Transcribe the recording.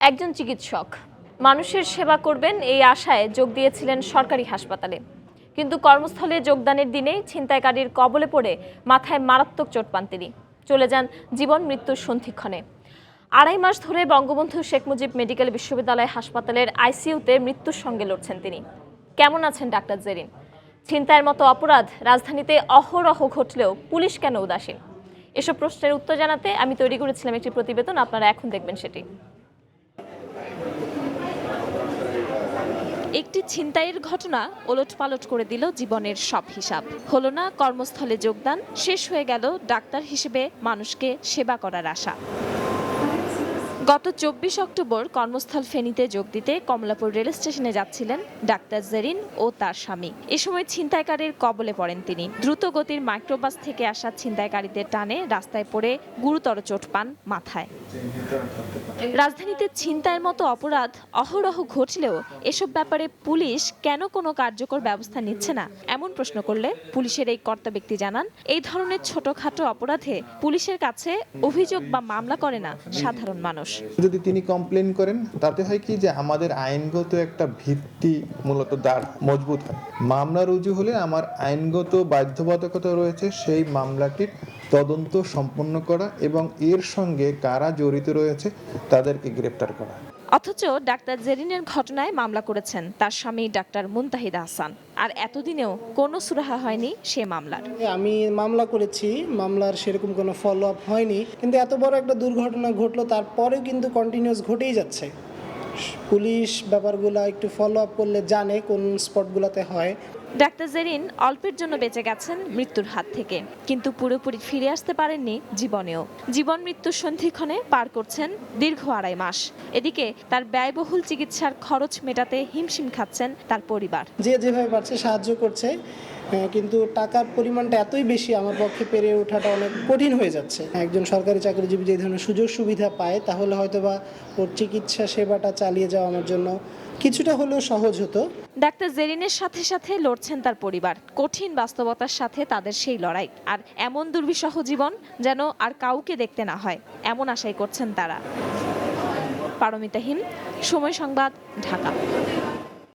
একজন চিকিৎসক। মানুষের সেবা করবেন এই আশায় যোগ দিয়েছিলেন সরকারি হাসপাতালে। কিন্তু কর্মস্থলে যোগদানের দিনেই ছিনতাইকারীর কবলে পড়ে মাথায় মারাত্মক চোট পান তিনি। চলে যান জীবন মৃত্যুর সন্ধিক্ষণে। আড়াই মাস ধরে বঙ্গবন্ধু শেখ মুজিব মেডিকেল বিশ্ববিদ্যালয় হাসপাতালের আইসিইউতে মৃত্যুর সঙ্গে লড়ছেন তিনি। কেমন আছেন ডাক্তার জেরিন? ছিনতাইয়ের মতো অপরাধ রাজধানীতে অহরহ ঘটলেও পুলিশ কেন উদাসীন? এসব প্রশ্নের উত্তর জানাতে আমি তৈরি করেছিলাম একটি প্রতিবেদন। আপনারা এখন দেখবেন সেটি। একটি ছিনতাইয়ের ঘটনা ওলটপালট করে দিল জীবনের সব হিসাব। হল না, কর্মস্থলে যোগদান, শেষ হয়ে গেল ডাক্তার হিসেবে মানুষকে সেবা করার আশা। গত চব্বিশ অক্টোবর কর্মস্থল ফেনীতে যোগ দিতে কমলাপুর রেল স্টেশনে যাচ্ছিলেন ডাক্তার জেরিন ও তার স্বামী। এ সময় ছিনতাইকারীর কবলে পড়েন তিনি। দ্রুত গতির মাইক্রোবাস থেকে আসা ছিনতাইকারীদের টানে রাস্তায় পড়ে গুরুতর চোট পান মাথায়। রাজধানীতে ছিনতাইয়ের মতো অপরাধ অহরহ ঘটলেও এসব ব্যাপারে পুলিশ কেন কোনো কার্যকর ব্যবস্থা নিচ্ছে না, এমন প্রশ্ন করলে পুলিশের এই কর্তা ব্যক্তি জানান, এই ধরনের ছোটখাটো অপরাধে পুলিশের কাছে অভিযোগ বা মামলা করে না সাধারণ মানুষ। যদি তিনি কমপ্লেন করেন, তাতে হয় কি যে আমাদের আইনগত একটা ভিত্তি মূলত দাঁড় মজবুত হয়। মামলা রুজু হলে আমার আইনগত বাধ্যবাধকতা রয়েছে সেই মামলাটির তদন্ত সম্পন্ন করা এবং এর সঙ্গে কারা জড়িত রয়েছে তাদেরকে গ্রেপ্তার করা। অথচ ডাক্তার জেরিনের ঘটনায় মামলা করেছেন তার স্বামী ডাক্তার মুনতাহিদা হাসান আর এতদিনেও কোনো সুরাহা হয়নি সে মামলার। আমি মামলা করেছি, মামলার সেরকম কোনো ফলো আপ হয়নি। কিন্তু এত বড় একটা দুর্ঘটনা ঘটলো, তারপরেও কিন্তু কন্টিনিউস ঘটেই যাচ্ছে। পুলিশ ব্যাপারগুলো একটু ফলো আপ করলে জানে কোন স্পটগুলোতে হয়। ডাক্তার জেরিন অল্পের জন্য বেঁচে গেছেন মৃত্যুর হাত থেকে কিন্তু পুরোপুরি ফিরে আসতে পারেননি জীবনেও। জীবন মৃত্যুর সন্ধিক্ষণে পার করছেন দীর্ঘ আড়াই মাস। এদিকে তার ব্যয়বহুল চিকিৎসার খরচ মেটাতে হিমশিম খাচ্ছেন তার পরিবার। যে যেভাবে পারছে সাহায্য করছে কিন্তু টাকার পরিমাণটা এতই বেশি আমার পক্ষে পেরে ওঠাটা অনেক কঠিন হয়ে যাচ্ছে। একজন সরকারি চাকরিজীবী যে ধরনের সুযোগ সুবিধা পায়, তাহলে হয়তোবা ওর চিকিৎসা সেবাটা চালিয়ে যাওয়া আমার জন্য কিছুটা হলেও সহজ হতো। ডাক্তার জেরিনের সাথে সাথে লড়ছেন তার পরিবার। কঠিন বাস্তবতার সাথে তাদের সেই লড়াই। আর এমন দুর্বিষহ জীবন যেন আর কাউকে দেখতে না হয়, এমন আশাই করছেন তারা। পারমিতাহীন সময় সংবাদ, ঢাকা।